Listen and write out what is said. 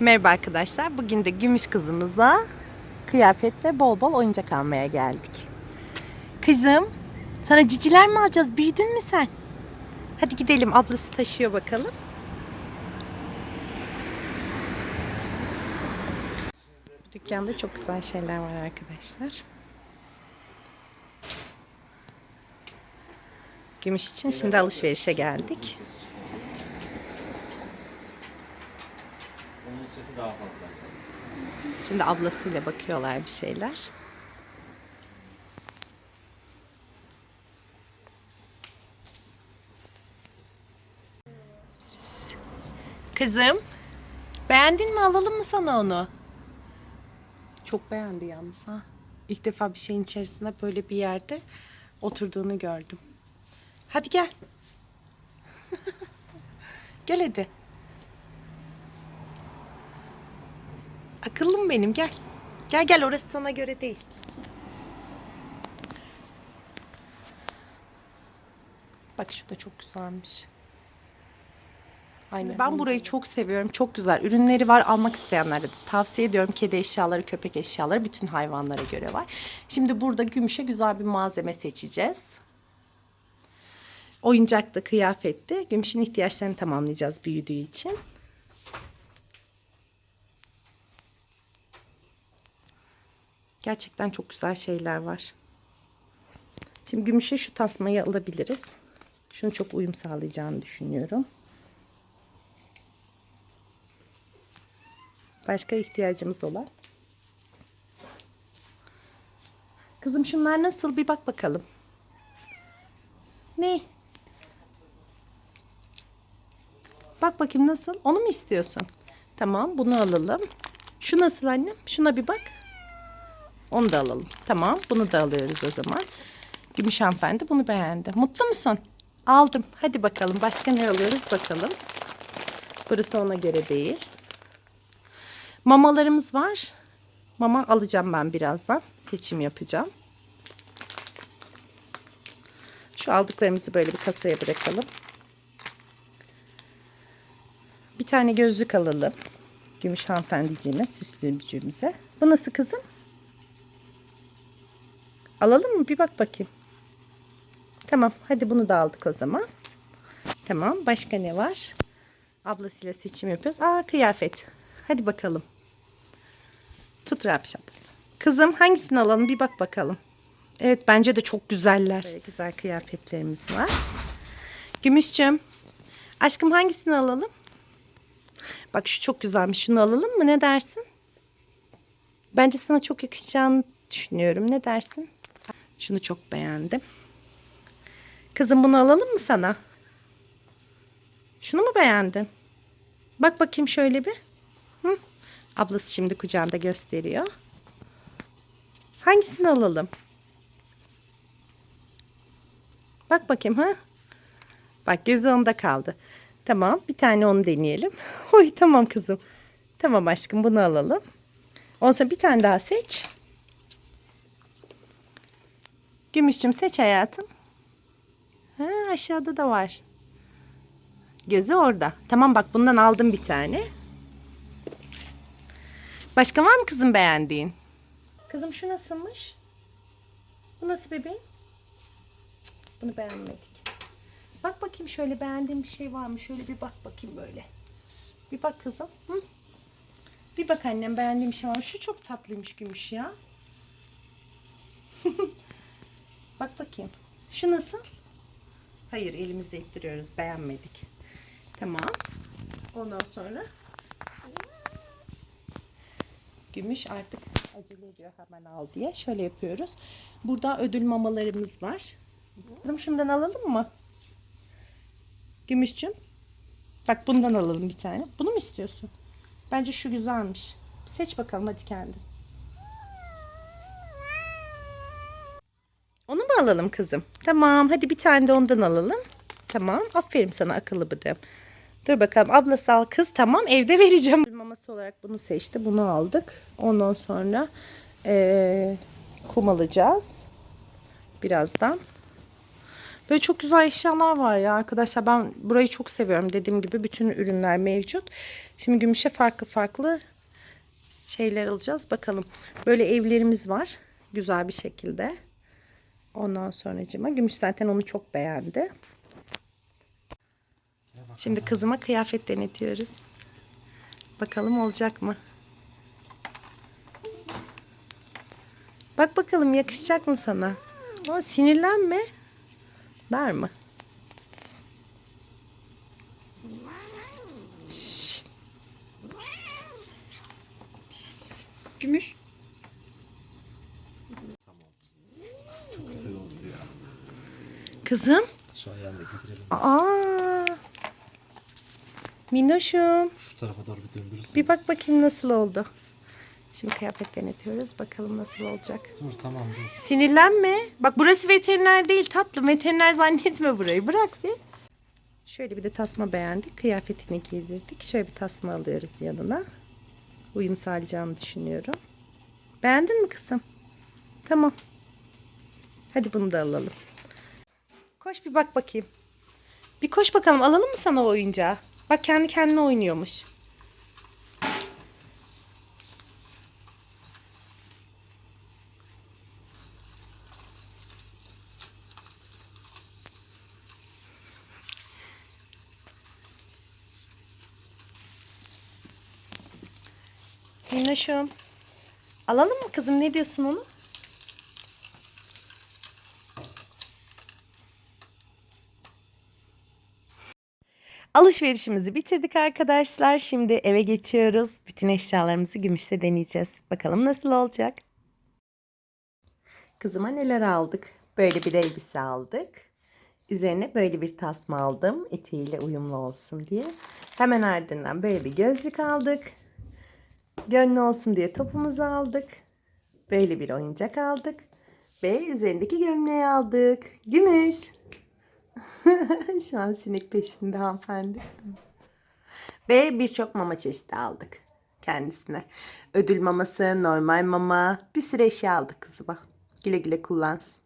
Merhaba arkadaşlar. Bugün de Gümüş kızımıza kıyafet ve bol bol oyuncak almaya geldik. Kızım, sana ciciler mi alacağız? Büyüdün mü sen? Hadi gidelim. Ablası taşıyor bakalım. Bu dükkanda çok güzel şeyler var arkadaşlar. Gümüş için şimdi alışverişe geldik. Onun sesi daha fazla. Şimdi ablasıyla bakıyorlar bir şeyler. Kızım, beğendin mi? Alalım mı sana onu? Çok beğendi yalnız ha. İlk defa bir şeyin içerisinde böyle bir yerde oturduğunu gördüm. Hadi gel. gel hadi. Benim gel. Gel gel orası sana göre değil. Bak şu da çok güzelmiş. Aynen. Ben burayı çok seviyorum. Çok güzel. Ürünleri var. Almak isteyenlere de tavsiye ediyorum. Kedi eşyaları, köpek eşyaları bütün hayvanlara göre var. Şimdi burada gümüşe güzel bir malzeme seçeceğiz. Oyuncakta, kıyafette gümüşün ihtiyaçlarını tamamlayacağız büyüdüğü için. Gerçekten çok güzel şeyler var. Şimdi gümüşe şu tasmayı alabiliriz. Şunu çok uyum sağlayacağını düşünüyorum. Başka ihtiyacımız olan. Kızım şunlar nasıl bir bak bakalım. Ne? Bak bakayım nasıl? Onu mu istiyorsun? Tamam bunu alalım. Şu nasıl annem? Şuna bir bak. Onu da alalım. Tamam bunu da alıyoruz o zaman. Gümüş hanımefendi bunu beğendi. Mutlu musun? Aldım. Hadi bakalım başka ne alıyoruz bakalım. Burası ona göre değil. Mamalarımız var. Mama alacağım ben birazdan. Seçim yapacağım. Şu aldıklarımızı böyle bir kasaya bırakalım. Bir tane gözlük alalım. Gümüş hanımefendiciğime, süslücümüze. Bu nasıl kızım? Alalım mı? Bir bak bakayım. Tamam. Hadi bunu da aldık o zaman. Tamam. Başka ne var? Ablasıyla seçim yapıyoruz. Aa kıyafet. Hadi bakalım. Tut rapşapsın. Kızım hangisini alalım? Bir bak bakalım. Evet bence de çok güzeller. Böyle güzel kıyafetlerimiz var. Gümüşçüm. Aşkım hangisini alalım? Bak şu çok güzelmiş. Şunu alalım mı? Ne dersin? Bence sana çok yakışacağını düşünüyorum. Ne dersin? Şunu çok beğendim. Kızım bunu alalım mı sana? Şunu mu beğendin? Bak bakayım şöyle bir. Hı? Ablası şimdi kucağında gösteriyor. Hangisini alalım? Bak bakayım ha. Bak gözü onda kaldı. Tamam bir tane onu deneyelim. Oy tamam kızım. Tamam aşkım bunu alalım. Ondan sonra bir tane daha seç. Gümüşçüm seç hayatım. Ha, aşağıda da var. Gözü orada. Tamam bak bundan aldım bir tane. Başka var mı kızım beğendiğin? Kızım şu nasılmış? Bu nasıl bebeğim? Cık, Bunu beğenmedik. Bak bakayım şöyle beğendiğin bir şey var mı? Şöyle bir bak bakayım böyle. Bir bak kızım. Hı? Bir bak annem beğendiğim bir şey var mı? Şu çok tatlıymış gümüş ya. bak bakayım. Şu nasıl? Hayır elimizde ittiriyoruz. Beğenmedik. Tamam. Ondan sonra gümüş artık acele ediyor hemen al diye. Şöyle yapıyoruz. Burada ödül mamalarımız var. Kızım şundan alalım mı? Gümüşçüm. Bak bundan alalım bir tane. Bunu mu istiyorsun? Bence şu güzelmiş. Seç bakalım hadi kendin. Onu mu alalım kızım? Tamam hadi bir tane de ondan alalım. Tamam aferin sana akıllı bıdım. Dur bakalım ablası al kız tamam evde vereceğim. Maması olarak bunu seçti bunu aldık. Ondan sonra eee, kum alacağız. Birazdan. Böyle çok güzel eşyalar var ya arkadaşlar. Ben burayı çok seviyorum. Dediğim gibi bütün ürünler mevcut. Şimdi gümüşe farklı farklı şeyler alacağız. Bakalım. Böyle evlerimiz var. Güzel bir şekilde. Ondan sonracıma. Gümüş zaten onu çok beğendi. Şimdi kızıma kıyafet denetiyoruz. Bakalım olacak mı? Bak bakalım yakışacak mı sana? Ama sinirlenme. Der mi? Şşt. Gümüş. Tam oldu. Çok güzel oldu ya. Kızım. Şu ayağını da giderelim. Aa. Minnoşum. Şu tarafa doğru bir döndürürseniz. Bir bak bakayım nasıl oldu. Şimdi kıyafet denetiyoruz. Bakalım nasıl olacak. Dur tamam dur. Sinirlenme. Bak burası veteriner değil tatlım. Veteriner zannetme burayı. Bırak bir. Şöyle bir de tasma beğendik. Kıyafetini giydirdik. Şöyle bir tasma alıyoruz yanına. Uyum sağlayacağını düşünüyorum. Beğendin mi kızım? Tamam. Hadi bunu da alalım. Koş bir bak bakayım. Bir koş bakalım. Alalım mı sana o oyuncağı? Bak kendi kendine oynuyormuş. Minnoşum. Alalım mı kızım? Ne diyorsun onu? Alışverişimizi bitirdik arkadaşlar. Şimdi eve geçiyoruz. Bütün eşyalarımızı gümüşte deneyeceğiz. Bakalım nasıl olacak. Kızıma neler aldık? Böyle bir elbise aldık. Üzerine böyle bir tasma aldım. Eteğiyle uyumlu olsun diye. Hemen ardından böyle bir gözlük aldık. Gönlü olsun diye topumuzu aldık. Böyle bir oyuncak aldık. Ve üzerindeki gömleği aldık. Gümüş. Şu an sinek peşinde hanımefendi. Ve birçok mama çeşidi aldık kendisine. Ödül maması, normal mama, bir sürü eşya aldık kızıma. Güle güle kullansın.